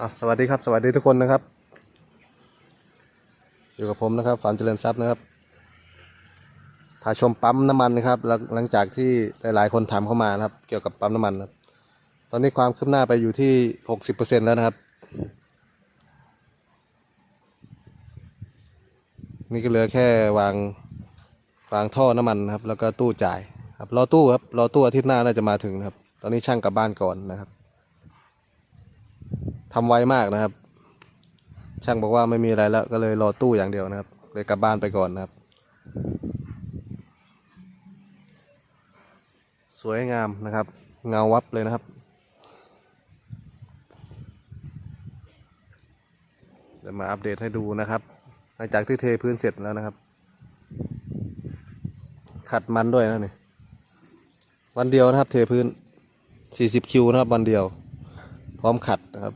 อะสวัสดีครับสวัสดีทุกคนนะครับ อยู่กับผมนะครับฝันเจริญทรัพย์นะครับพาชมปั๊มน้ำมันนะครับหลังจากที่หลาย ๆ คนถามเข้ามานะครับ เกี่ยวกับปั๊มน้ำมันครับตอนนี้ความคืบหน้าไปอยู่ที่หกสิบเปอร์เซ็นแล้วนะครับ นี่ก็เหลือแค่วางวางท่อน้ำมันนะครับ แล้วก็ตู้จ่ายครับรอตู้ครับรอตู้อาทิตย์หน้าน่าจะมาถึงนะครับ ตอนนี้ช่างกลับบ้านก่อนนะครับ ทำไวมากนะครับ ช่างบอกว่าไม่มีอะไรแล้วก็เลยรอตู้อย่างเดียวนะครับ เลยกลับบ้านไปก่อนนะครับ สวยงามนะครับ เงาวับเลยนะครับเดี๋ยวมาอัปเดตให้ดูนะครับ หลังจากที่เทพื้นเสร็จแล้วนะครับ ขัดมันด้วยนะนี่วันเดียวนะครับเทพื้น 40 คิวนะครับวันเดียว พร้อมขัดนะครับ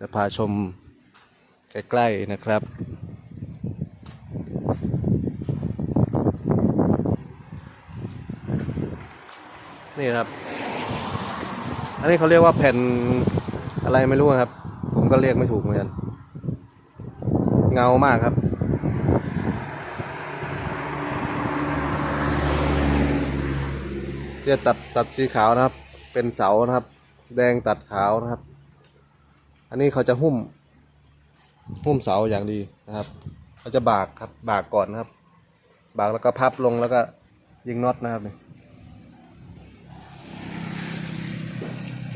จะพาชมใกล้ๆนะครับ นี่ครับ อันนี้เขาเรียกว่าแผ่นอะไรไม่รู้ครับ ผมก็เรียกไม่ถูกเหมือนกัน เงามากครับจะตัดตัดสีขาวนะครับ เป็นเสานะครับ แดงตัดขาวนะครับ อันนี้เขาจะหุ้ม หุ้มเสาอย่างดีนะครับเขาจะบากครับบากก่อนนะครับ บากแล้วก็พับลงแล้วก็ยิงน็อตนะครับนี่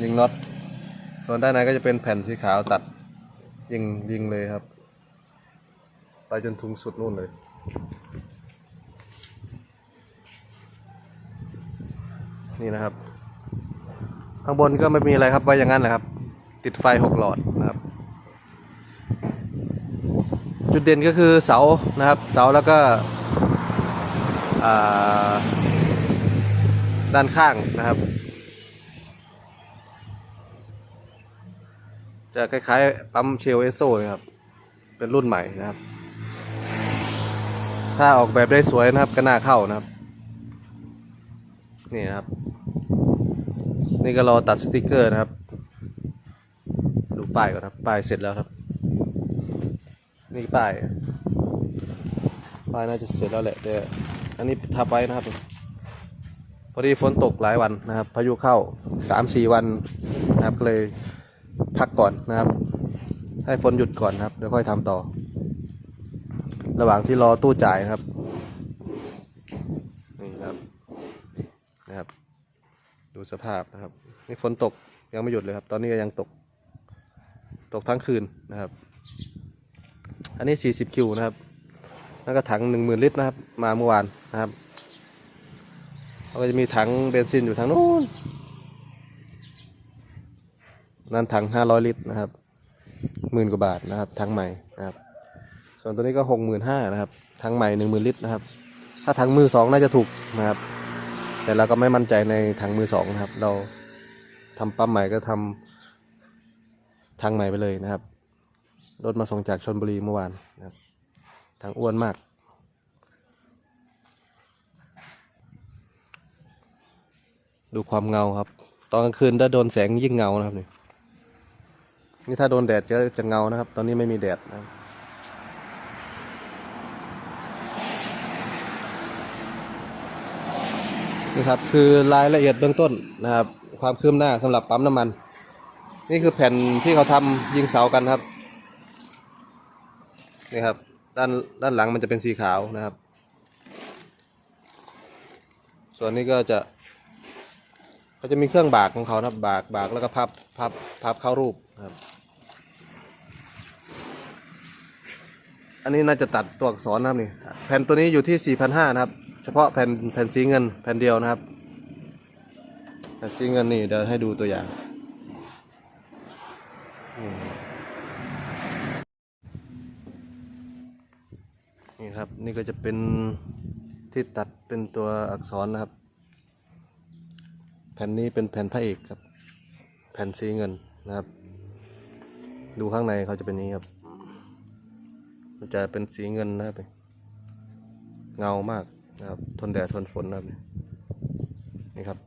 ยิงน็อตส่วนด้านในก็จะเป็นแผ่นสีขาวตัดยิงยิงเลยครับ ไปจนถึงสุดนู่นเลยนี่นะครับ ข้างบนก็ไม่มีอะไรครับไว้อย่างนั้นแหละครับ ติดไฟหกหลอดนะครับ จุดเด่นก็คือเสานะครับ เสาแล้วก็ด้านข้างนะครับ จะคล้ายๆปั๊มเชลเอสโซครับ เป็นรุ่นใหม่นะครับ ถ้าออกแบบได้สวยนะครับก็น่าเข้านะครับ นี่นะครับ นี่ก็รอตัดสติกเกอร์นะครับ ดูป้ายก่อนครับ ป้ายเสร็จแล้วครับ นี่ป้าย ป้ายน่าจะเสร็จแล้วแหละแต่อันนี้ทับไว้นะครับ พอดีฝนตกหลายวันนะครับ พายุเข้าสามสี่วันนะครับก็เลยพักก่อนนะครับ ให้ฝนหยุดก่อนนะครับ เดี๋ยวค่อยทำต่อ ระหว่างที่รอตู้จ่ายนะครับ นี่ครับ นะครับ ดูสภาพนะครับนี่ฝนตกยังไม่หยุดเลยครับ ตอนนี้ก็ยังตก ตกทั้งคืนนะครับ อันนี้ 40 คิวนะครับแล้วก็ถัง 10,000 ลิตรนะครับ มาเมื่อวานนะครับแล้วก็จะมีถังเบนซินอยู่ทางนู้นนั่นถัง 500 ลิตรนะครับหมื่นกว่าบาทนะครับถังใหม่นะครับ ส่วนตัวนี้ก็ 65,000นะครับถังใหม่ 10,000 ลิตรนะครับ ถ้าถังมือสองน่าจะถูกนะครับ แต่เราก็ไม่มั่นใจในถังมือสองนะครับ เราทำปั๊มใหม่ก็ทำทางใหม่ไปเลยนะครับ รถมาส่งจากชนบุรีเมื่อวานนะครับ ทางอ้วนมาก ดูความเงาครับ ตอนกลางคืนถ้าโดนแสงยิ่งเงานะครับนี่นี่ถ้าโดนแดดก็จะเงานะครับ ตอนนี้ไม่มีแดดนะครับ นี่ครับคือรายละเอียดเบื้องต้นนะครับ ความคืบหน้าสำหรับปั๊มน้ำมัน นี่คือแผ่นที่เขาทำยิงเสากันครับนี่ครับด้านด้านหลังมันจะเป็นสีขาวนะครับ ส่วนนี้ก็จะเขาจะมีเครื่องบากของเขานะครับบากบากแล้วก็พับพับพับเข้ารูปครับ อันนี้น่าจะตัดตัวอักษรนะครับนี่แผ่นตัวนี้อยู่ที่ 4,500นะครับ ฉพาะแผ่นแผ่นสีเงินแผ่นเดียวนะครับ แผ่นสีเงินนี่เดี๋ยวให้ดูตัวอย่างนี่ครับนี่ก็จะเป็นที่ตัดเป็นตัวอักษรนะครับ แผ่นนี้เป็นแผ่นพระเอกครับ แผ่นสีเงินนะครับ ดูข้างในเขาจะเป็นนี้ครับ มันจะเป็นสีเงินนะครับเงามาก นะครับทนแดดทนฝนนะครับนี่ครับ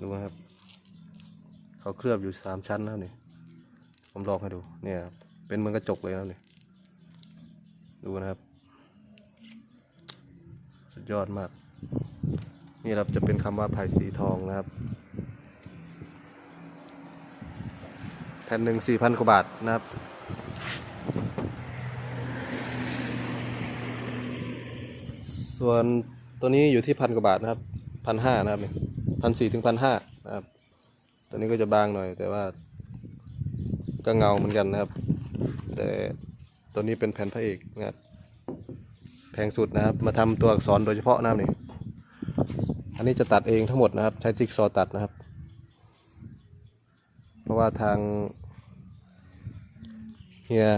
ดูนะครับ เขาเคลือบอยู่สามชั้นแล้ะนี่ผมลองให้ดูเนี่ยเป็นเหมือนกระจกเลยแล้ะนี่ดูนะครับ สุดยอดมาก นี่ครับจะเป็นคำว่าไผ่สีทองนะครับแผ่นหนึ่งสี่พันกว่าบาทนะครับ ส่วนตัวนี้อยู่ที่พันกว่าบาทนะครับพันห้านะครับพันสี่ถึงพันห้านะครับ ตัวนี้ก็จะบางหน่อย แต่ว่าก็เงาเหมือนกันนะครับ แต่ตัวนี้เป็นแผ่นพระเอกนะครับแพงสุดนะครับ มาทำตัวอักษรโดยเฉพาะนะครับนี่อันนี้จะตัดเองทั้งหมดนะครับ ใช้จิ๊กซอตัดนะครับ เพราะว่าทาง ฮีย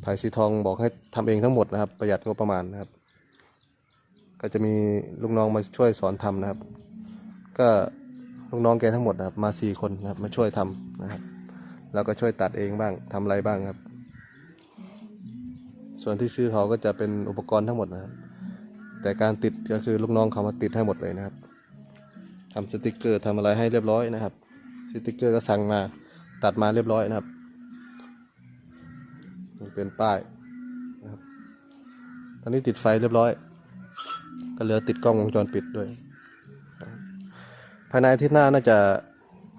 ไผ่สีทองบอกให้ทำเองทั้งหมดนะครับ ประหยัดงบประมาณนะครับ ก็จะมีลูกน้องมาช่วยสอนทำนะครับ ก็ลูกน้องแกทั้งหมดนะครับ มาสี่คนนะครับ มาช่วยทำนะครับแล้วก็ช่วยตัดเองบ้างทำอะไรบ้างครับ ส่วนที่ซื้อเขาก็จะเป็นอุปกรณ์ทั้งหมดนะครับ แต่การติดก็คือลูกน้องเขามาติดให้หมดเลยนะครับทำสติกเกอร์ทำอะไรให้เรียบร้อยนะครับ สติกเกอร์ก็สั่งมาตัดมาเรียบร้อยนะครับ นี่เป็นป้ายนะครับตอนนี้ติดไฟเรียบร้อย ก็เหลือติดกล้องวงจรปิดด้วย ภายในอาทิตย์หน้าน่าจะ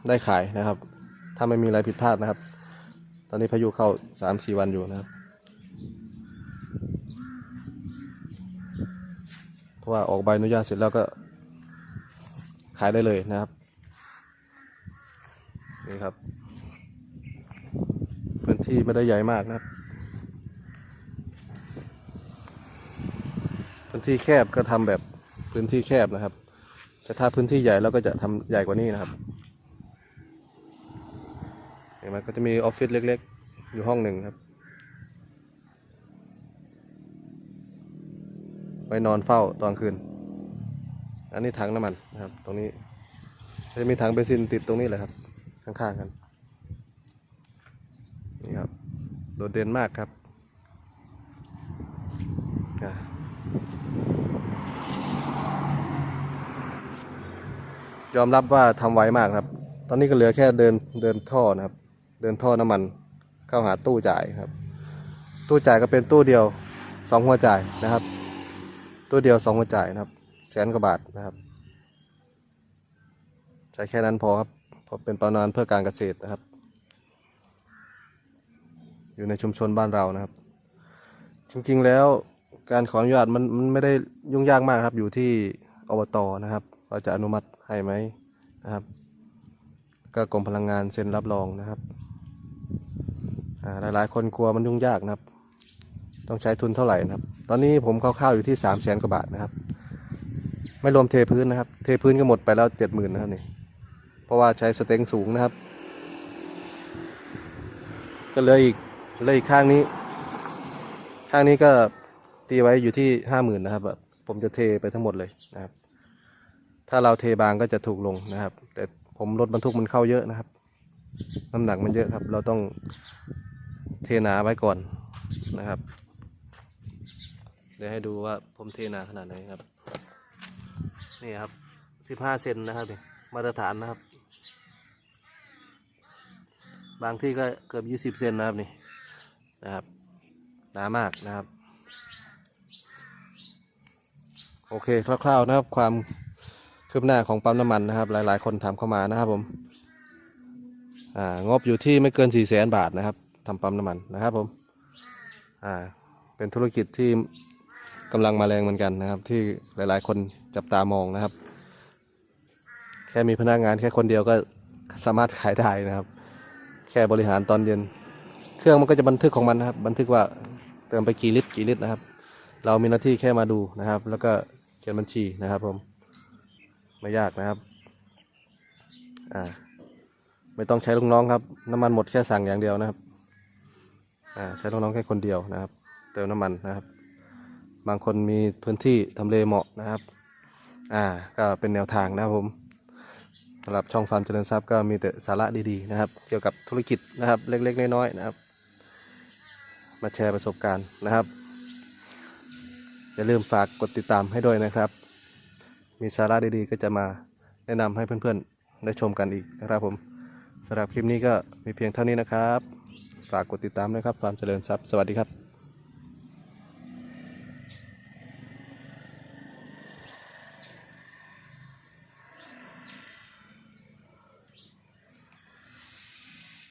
ได้ขายนะครับ ถ้าไม่มีอะไรผิดพลาดนะครับ ตอนนี้พายุเข้าสามสี่วันอยู่นะครับ เพราะว่าออกใบอนุญาตเสร็จแล้วก็ขายได้เลยนะครับ นี่ครับ พื้นที่ไม่ได้ใหญ่มากนะครับ พื้นที่แคบก็ทำแบบพื้นที่แคบนะครับ แต่ถ้าพื้นที่ใหญ่เราก็จะทำใหญ่กว่านี้นะครับเห็นไหมก็จะมีออฟฟิศเล็ก ๆ อยู่ห้องหนึ่งครับ ไว้นอนเฝ้าตอนคืน อันนี้ถังน้ำมันนะครับ ตรงนี้จะมีถังเบนซินติดตรงนี้เลยครับ ข้างๆกันนี่ครับ โดดเด่นมากครับอะ ยอมรับว่าทำไวมากครับ ตอนนี้ก็เหลือแค่เดินเดินท่อนะครับ เดินท่อน้ำมันเข้าหาตู้จ่ายครับ ตู้จ่ายก็เป็นตู้เดียวสองหัวจ่ายนะครับ ตู้เดียวสองหัวจ่ายนะครับ แสนกว่าบาทนะครับใช้แค่นั้นพอครับเพราะเป็นประมาณเพื่อการเกษตรนะครับ อยู่ในชุมชนบ้านเรานะครับ จริงๆแล้วการขออนุญาตมันมันไม่ได้ยุ่งยากมากครับ อยู่ที่อบตนะครับ เราจะอนุมัติ ให้ไหมนะครับ ก็กรมพลังงานเซ็นรับรองนะครับอ่าหลายๆคนกลัวมันยุ่งยากนะครับ ต้องใช้ทุนเท่าไหร่นะครับ ตอนนี้ผมคร่าวๆอยู่ที่สามแสนกว่าบาทนะครับ ไม่รวมเทพื้นนะครับ เทพื้นก็หมดไปแล้วเจ็ดหมื่นนะครับนี่เพราะว่าใช้สเต็งสูงนะครับ ก็เหลืออีกเหลืออีกข้างนี้ ข้างนี้ก็ตีไว้อยู่ที่ห้าหมื่นนะครับแบบผมจะเทไปทั้งหมดเลยนะครับ ถ้าเราเทบางก็จะถูกลงนะครับ แต่ผมรถบรรทุกมันเข้าเยอะนะครับ น้ำหนักมันเยอะครับ เราต้องเทหนาไว้ก่อนนะครับ เดี๋ยวให้ดูว่าผมเทหนาขนาดไหนครับ นี่ครับสิบห้าเซนนะครับนี่มาตรฐานนะครับ บางที่ก็เกือบยี่สิบเซนนะครับนี่นะครับหนามากนะครับ โอเคคร่าวๆนะครับความ คืบหน้าของปั๊มน้ำมันนะครับ หลาย ๆ คนถามเข้ามานะครับผมอ่างบอยู่ที่ไม่เกินสี่แสนบาทนะครับทำปั๊มน้ำมันนะครับผมอ่าเป็นธุรกิจที่กำลังมาแรงเหมือนกันนะครับ ที่หลาย ๆ คนจับตามองนะครับ แค่มีพนักงานแค่คนเดียวก็สามารถขายได้นะครับ แค่บริหารตอนเย็น เครื่องมันก็จะบันทึกของมันนะครับ บันทึกว่าเติมไปกี่ลิตรกี่ลิตรนะครับ เรามีหน้าที่แค่มาดูนะครับ แล้วก็เขียนบัญชีนะครับผม ไม่ยากนะครับ อ่า ไม่ต้องใช้ลูกน้องครับ น้ำมันหมดแค่สั่งอย่างเดียวนะครับ อ่า ใช้ลูกน้องแค่คนเดียวนะครับ เติมน้ำมันนะครับ บางคนมีพื้นที่ทำเลเหมาะนะครับ อ่า ก็เป็นแนวทางนะครับผมสำหรับช่องฟาร์มเจริญทรัพย์ก็มีแต่สาระดีๆนะครับ เกี่ยวกับธุรกิจนะครับ เล็กๆน้อยๆนะครับ มาแชร์ประสบการณ์นะครับอย่าลืมฝากกดติดตามให้ด้วยนะครับ มีสาระดีๆ ก็จะมาแนะนำให้เพื่อนๆ ได้ชมกันอีกนะครับผมสำหรับคลิปนี้ก็มีเพียงเท่านี้นะครับ ฝากกดติดตามด้วยครับ ความเจริญทรัพย์ สวัสดีครับ